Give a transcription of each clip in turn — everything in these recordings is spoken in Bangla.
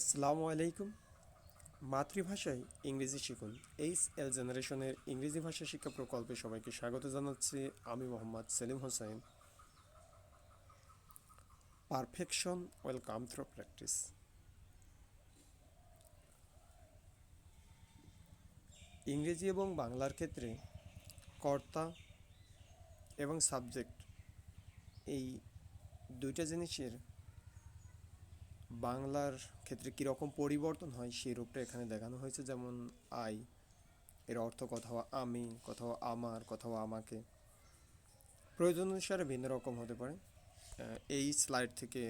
আসসালামু আলাইকুম। মাতৃভাষায় ইংরেজি শিখুন। এইচ এল জেনারেশনের ইংরেজি ভাষা শিক্ষা প্রকল্পে সবাইকে স্বাগত জানাচ্ছি। আমি Mohammad Selim Hossain. Perfection, welcome through practice. ইংরেজি এবং বাংলার ক্ষেত্রে কর্তা এবং সাবজেক্ট এই দুইটা জিনিসের বাংলার ক্ষেত্রে কীরকম পরিবর্তন হয়? সেই রূপটা এখানে দেখানো হয়েছে। যেমন, আই এর অর্থ কোথাও আমি কোথাও আমার কোথাও আমাকে। প্রয়োজন অনুসারে ভিন্ন রকম হতে পারে। এই স্লাইড থেকে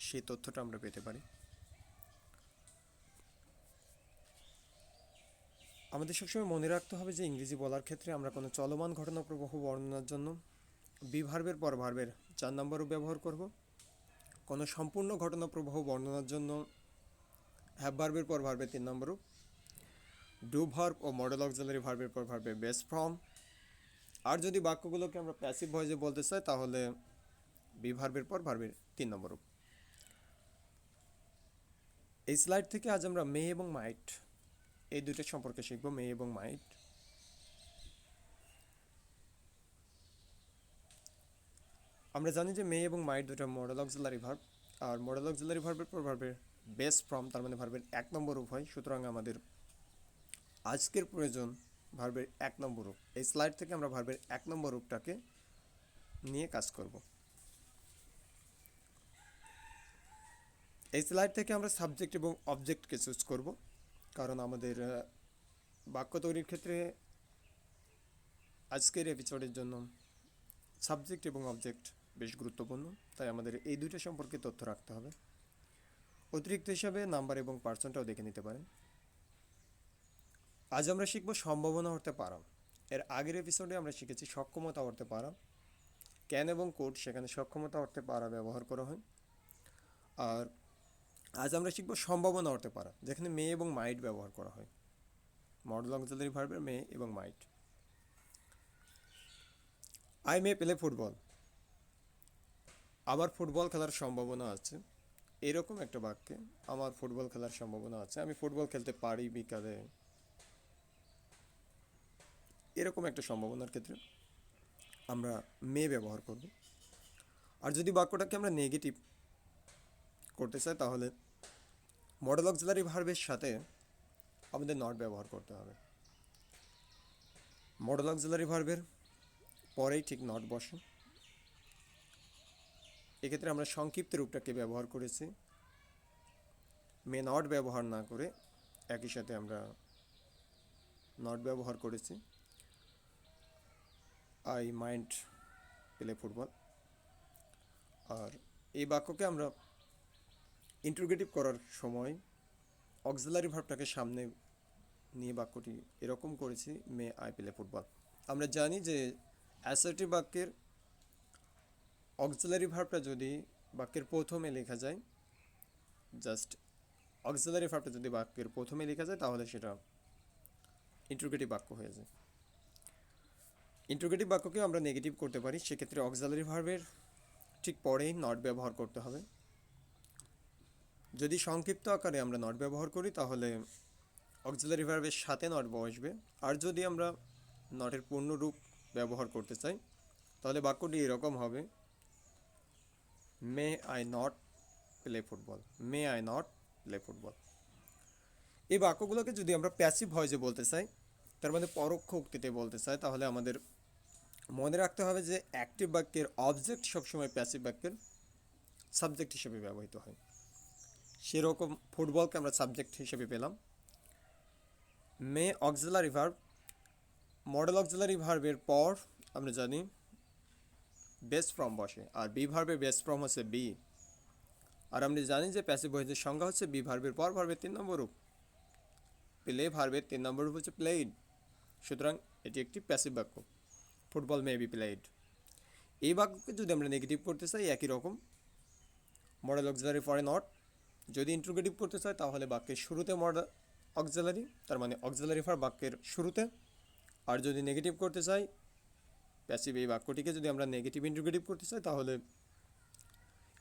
সেই তথ্যটা আমরা পেতে পারি। আমাদের সবসময় মনে রাখতে হবে যে, ইংরেজি বলার ক্ষেত্রে আমরা কোনো চলমান ঘটনা প্রবাহ বর্ণনার জন্য বিভার্বের পর ভার্বের চার নম্বরও ব্যবহার করব। কোনো সম্পূর্ণ ঘটনা প্রবাহ বর্ণনার জন্য হ্যাভ ভার্বের পর ভার্বের তিন নম্বরও ডু ভার্ব ও মডেল অক্সিলারি ভার্বের পর ভার্বের বেস ফ্রম আর যদি বাক্যগুলোকে আমরা প্যাসিভ ভয়েসে বলতে চাই, তাহলে বি ভার্বের পর ভার্বের তিন নম্বরও এই স্লাইড থেকে আজ আমরা মে এবং মাইট এই দুইটা সম্পর্কে শিখব মে এবং মাইট আমরা জানি যে মে এবং মায়ের দুটো মডেল অক্সিলারি ভার্ব, আর মডেল অক্সিলারি ভার্বের পর ভার্বের বেস ফ্রম, তার মানে ভার্বের এক নম্বর রূপ হয়, সুতরাং আমাদের আজকের প্রয়োজন ভার্বের এক নম্বর রূপ। এই স্লাইড থেকে আমরা ভার্বের এক নম্বর রূপটাকে নিয়ে কাজ করব। এই স্লাইড থেকে আমরা সাবজেক্ট এবং অবজেক্টকে চুজ করব, কারণ আমাদের বাক্য তৈরির ক্ষেত্রে আজকের এপিসোডের জন্য সাবজেক্ট এবং অবজেক্ট বেশ গুরুত্বপূর্ণ। তাই আমাদের এই দুইটা সম্পর্কে তথ্য রাখতে হবে। অতিরিক্ত হিসাবে নাম্বার এবং পার্সনটাও দেখে নিতে পারেন। আজ আমরা শিখব সম্ভাবনা হতে পারাম। এর আগের এপিসোডে আমরা শিখেছি সক্ষমতা হতে পারা ক্যান এবং কোড সেখানে সক্ষমতা হতে পারা ব্যবহার করা হয়। আর আজ আমরা শিখব সম্ভাবনা হতে পারা, যেখানে মে এবং মাইট ব্যবহার করা হয়। মডেল অংশধারী ভার্বের মে এবং might I may play football আমার ফুটবল খেলার সম্ভাবনা আছে। এরকম একটা বাক্যে, আমার ফুটবল খেলার সম্ভাবনা আছে। আমি ফুটবল খেলতে পারি বিকালে। এরকম একটা সম্ভাবনার ক্ষেত্রে আমরা মে ব্যবহার করব। আর যদি বাক্যটাকে আমরা নেগেটিভ করতে চাই, তাহলে মডেল অক্সিলারি ভার্বের সাথে আমাদের নট ব্যবহার করতে হবে। মডেল অক্সিলারি ভার্বের পরেই ঠিক নট বসে। এক্ষেত্রে আমরা সংক্ষিপ্ত রূপটাকে ব্যবহার করেছি। মে নট ব্যবহার না করে একই সাথে আমরা নট ব্যবহার করেছি। আই মাইন্ড প্লে ফুটবল আর এই বাক্যকে আমরা ইন্ট্রোগেটিভ করার সময় অক্সিলারি ভার্বটাকে সামনে নিয়ে বাক্যটি এরকম করেছি মে আই প্লে ফুটবল আমরা জানি যে অ্যাসার্টিভ বাক্যের অক্সিলারি ভার্বটা যদি বাক্যের প্রথমে লেখা যায় জাস্ট অক্সিলারি ভার্বটা যদি বাক্যের প্রথমে লেখা যায়, তাহলে সেটা ইন্ট্রোগেটিভ বাক্য হয়ে যায়। ইন্ট্রোগেটিভ বাক্যকে আমরা নেগেটিভ করতে পারি, সেক্ষেত্রে অক্সিলারি ভার্বের ঠিক পরেই নট ব্যবহার করতে হবে। যদি সংক্ষিপ্ত আকারে আমরা নট ব্যবহার করি, তাহলে অক্সিলারি ভার্বের সাথে নট বসবে। আর যদি আমরা নটের পূর্ণ রূপ ব্যবহার করতে চাই, তাহলে বাক্যটি এরকম হবে may I not play football may I not play football এই বাক্যগুলোকে যদি আমরা প্যাসিভ ভয়েসে বলতে চাই, তার মানে পরোক্ষ উক্তিতে বলতে চাই, তাহলে আমাদের মনে রাখতে হবে যে অ্যাক্টিভ বাক্যের অবজেক্ট সবসময় প্যাসিভ বাক্যের সাবজেক্ট হিসেবে ব্যবহৃত হয়। সেরকম ফুটবলকে আমরা সাবজেক্ট হিসেবে পেলাম। May auxiliary verb modal auxiliary ভার্বের পর আমরা জানি বেস ফ্রম বসে, আর বি ভার্বের বেস ফ্রম হচ্ছে বি আর আমরা জানি যে প্যাসিভ ভয়েসের সংজ্ঞা হচ্ছে বি ভার্বের পর ভার্বের তিন নম্বর রূপ। প্লে ভার্বের তিন নম্বর রূপ হচ্ছে প্লেইড সুতরাং এটি একটি প্যাসিভ বাক্য। ফুটবল মে বি প্লেইড এই বাক্যকে যদি আমরা নেগেটিভ করতে চাই, একই রকম। মডেল অক্সিলারি পরে নট যদি ইন্ট্রোগেটিভ করতে চাই, তাহলে বাক্যের শুরুতে মডেল অক্সিলারি তার মানে অক্সিলারি ফর বাক্যের শুরুতে। আর যদি নেগেটিভ করতে চাই প্যাসিভ এই বাক্যটিকে যদি আমরা নেগেটিভ ইন্ট্রোগেটিভ করতে চাই, তাহলে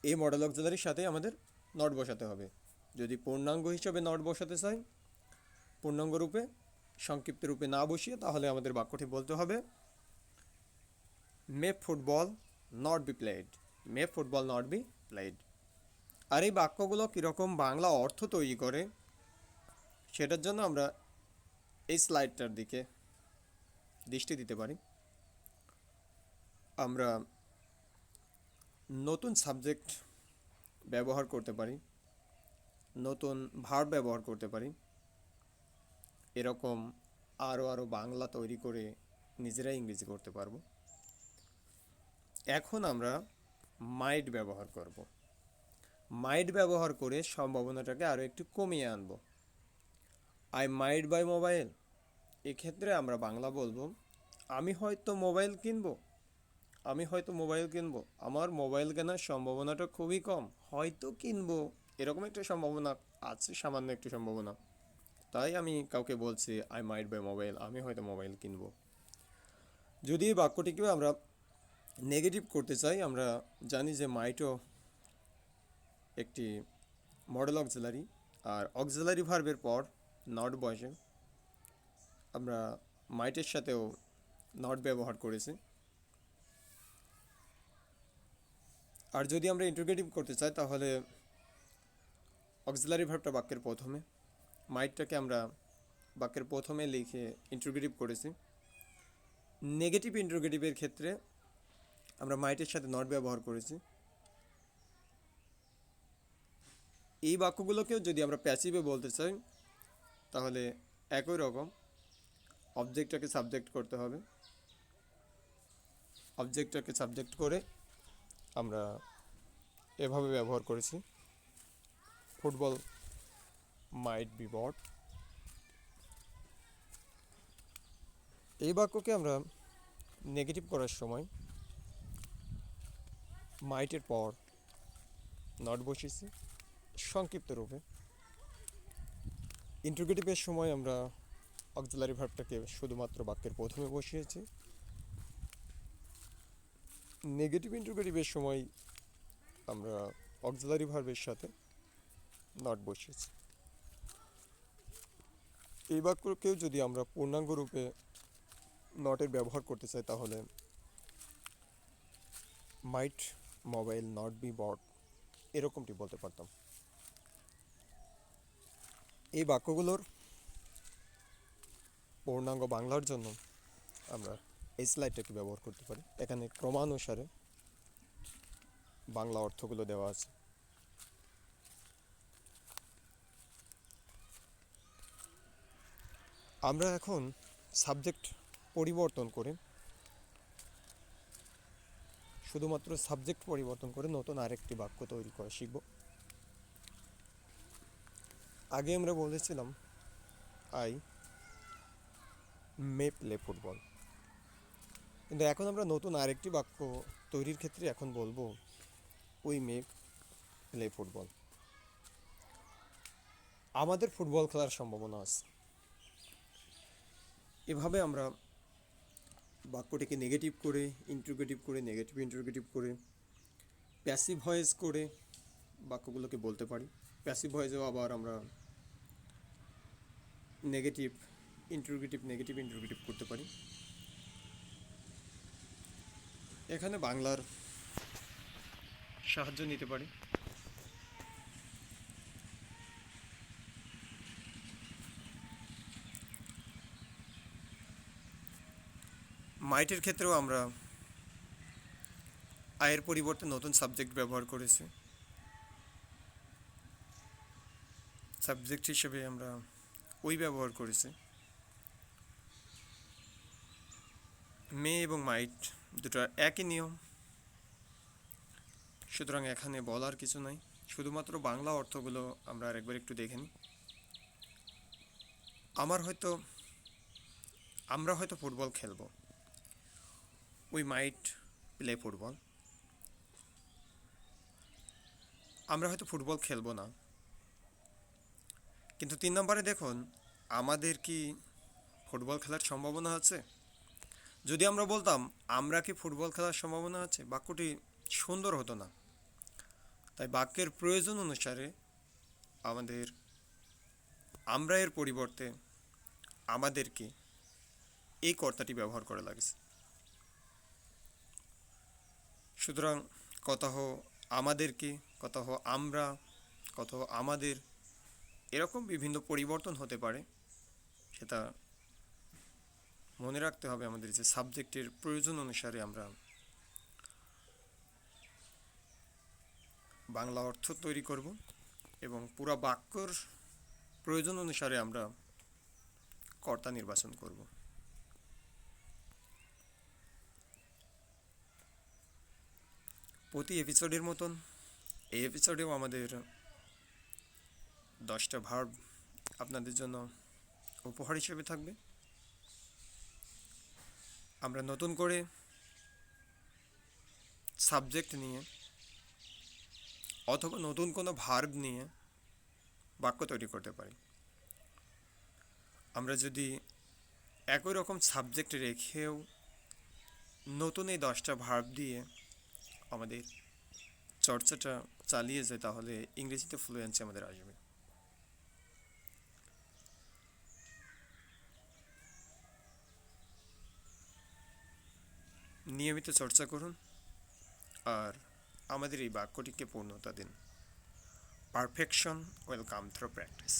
এই মডেল অক্সিলারির সাথে আমাদের নট বসাতে হবে। যদি পূর্ণাঙ্গ হিসাবে নট বসাতে চাই, পূর্ণাঙ্গ রূপে, সংক্ষিপ্ত রূপে না বসিয়ে, তাহলে আমাদের বাক্যটি বলতে হবে may football not be played may football not be played আর এই বাক্যগুলো কীরকম বাংলা অর্থ তৈরি করে, সেটার জন্য আমরা এই স্লাইডটার দিকে দৃষ্টি দিতে পারি। আমরা নতুন সাবজেক্ট ব্যবহার করতে পারি, নতুন ভার্ব ব্যবহার করতে পারি। এরকম আরও আরও বাংলা তৈরি করে নিজেরাই ইংরেজি করতে পারব। এখন আমরা মাইট ব্যবহার করব। মাইট ব্যবহার করে সম্ভাবনাটাকে আরও একটু কমিয়ে আনব। আই মাইট বাই মোবাইল এক্ষেত্রে আমরা বাংলা বলব, আমি হয়তো মোবাইল কিনবো। আমি হয়তো মোবাইল কিনবো। আমার মোবাইল কেনার সম্ভাবনাটা খুবই কম। হয়তো কিনবো। এরকম একটা সম্ভাবনা, আছে সামান্য একটু সম্ভাবনা। তাই আমি কাউকে বলছি আই মাইট বাই মোবাইল আমি হয়তো মোবাইল কিনবো। যদি এই বাক্যটিকেও আমরা নেগেটিভ করতে চাই, আমরা জানি যে মাইটও একটি মডেল অক্সিলারি আর অক্সিলারি ভার্বের পর নট বসে। আমরা মাইটের সাথেও নট ব্যবহার করেছি। আর যদি আমরা ইন্টারগ্রেটিভ করতে চাই, তাহলে অক্সিলারি ভার্বটা বাক্যের প্রথমে। মাইটটাকে আমরা বাক্যের প্রথমে লিখে ইন্টারগ্রেটিভ করেছি। নেগেটিভ ইন্টারগ্রেটিভের ক্ষেত্রে আমরা মাইটের সাথে নট ব্যবহার করেছি। এই বাক্যগুলোকেও যদি আমরা প্যাসিভে বলতে চাই, তাহলে একই রকম অবজেক্টটাকে সাবজেক্ট করতে হবে। অবজেক্টটাকে সাবজেক্ট করে আমরা এভাবে ব্যবহার করেছি। ফুটবল মাইট বি বট এই বাক্যকে আমরা নেগেটিভ করার সময় মাইটের পর নট বসিয়েছি, সংক্ষিপ্ত রূপে। ইন্টারগ্রেটিভের সময় আমরা অক্সিলারি ভার্বটাকে শুধুমাত্র বাক্যের প্রথমে বসিয়েছি। নেগেটিভ ইন্টারগ্রেটিভের সময় আমরা অক্সিলারি ভার্বের সাথে নট বসিয়েছি। এই বাক্যকেও যদি আমরা পূর্ণাঙ্গ রূপে নটের ব্যবহার করতে চাই, তাহলে might mobile not be bot এরকমটি বলতে পারতাম। এই বাক্যগুলোর পূর্ণাঙ্গ বাংলার জন্য আমরা এই স্লাইডটাকে ব্যবহার করতে পারি। এখানে ক্রমানুসারে বাংলা অর্থগুলো দেওয়া আছে। আমরা এখন সাবজেক্ট পরিবর্তন করে, শুধুমাত্র সাবজেক্ট পরিবর্তন করে নতুন আরেকটি বাক্য তৈরি করা শিখব। আগে আমরা বলেছিলাম আই মে প্লে ফুটবল। কিন্তু এখন আমরা নতুন আরেকটি বাক্য তৈরির ক্ষেত্রে এখন বলব উই মে প্লে ফুটবল আমাদের ফুটবল খেলার সম্ভাবনা আছে। এভাবে আমরা বাক্যটিকে নেগেটিভ করে ইন্টারগ্রেটিভ করে নেগেটিভ ইন্টারগ্রেটিভ করে প্যাসিভ ভয়েস করে বাক্যগুলোকে বলতে পারি। প্যাসিভ ভয়েসেও আবার আমরা নেগেটিভ ইন্টারগ্রেটিভ নেগেটিভ ইন্টারগ্রেটিভ করতে পারি। এখানে বাংলার সাহায্য নিতে পারি। মাইটের ক্ষেত্রেও আমরা আয়ের পরিবর্তে নতুন সাবজেক্ট ব্যবহার করেছি। সাবজেক্ট হিসেবে আমরা ওই ব্যবহার করেছি। মে এবং মাইট দুটো একই নিয়ম। সুতরাং এখানে বলার কিছু নাই। শুধুমাত্র বাংলা অর্থগুলো আমরা আরেকবার একটু দেখে নিই। আমার হয়তো, আমরা হয়তো ফুটবল খেলব। উই মাইট প্লে ফুটবল আমরা হয়তো ফুটবল খেলব না। কিন্তু তিন নম্বরে দেখুন, আমাদের কি ফুটবল খেলার সম্ভাবনা আছে? যদি আমরা বলতাম, আমরা কি ফুটবল খেলার সম্ভাবনা আছে? বাক্যটি সুন্দর হতো না। তাই বাক্যের প্রয়োজন অনুসারে আমাদের, আমরা এর পরিবর্তে আমাদেরকে এই কর্তাটি ব্যবহার করা লাগছে। সুতরাং, কতহ আমাদেরকে, কতহ আমরা, কতহ আমাদের, এরকম বিভিন্ন পরিবর্তন হতে পারে, সেটা মনে রাখতে হবে আমাদের যে সাবজেক্টের প্রয়োজন অনুসারে আমরা বাংলা অর্থ তৈরি করব এবং পুরা বাক্যর প্রয়োজন অনুসারে আমরা কর্তা নির্বাচন করব। প্রতি এপিসোডের মতন এই এপিসোডেও আমাদের দশটা ভার্ব আপনাদের জন্য উপহার হিসেবে থাকবে। আমরা নতুন করে সাবজেক্ট নিয়ে অথবা নতুন কোনো ভার্ব নিয়ে বাক্য তৈরি করতে পারি। আমরা যদি একই রকম সাবজেক্ট রেখেও নতুন এই দশটা ভার্ব দিয়ে আমাদের চর্চাটা চালিয়ে যায় তাহলে ইংরেজিতে ফ্লুয়েন্সি আমাদের আসবে। নিয়মিত চর্চা করুন আর আমাদের এই বাক্যটিকে পূর্ণতা দিন। Perfection welcome through practice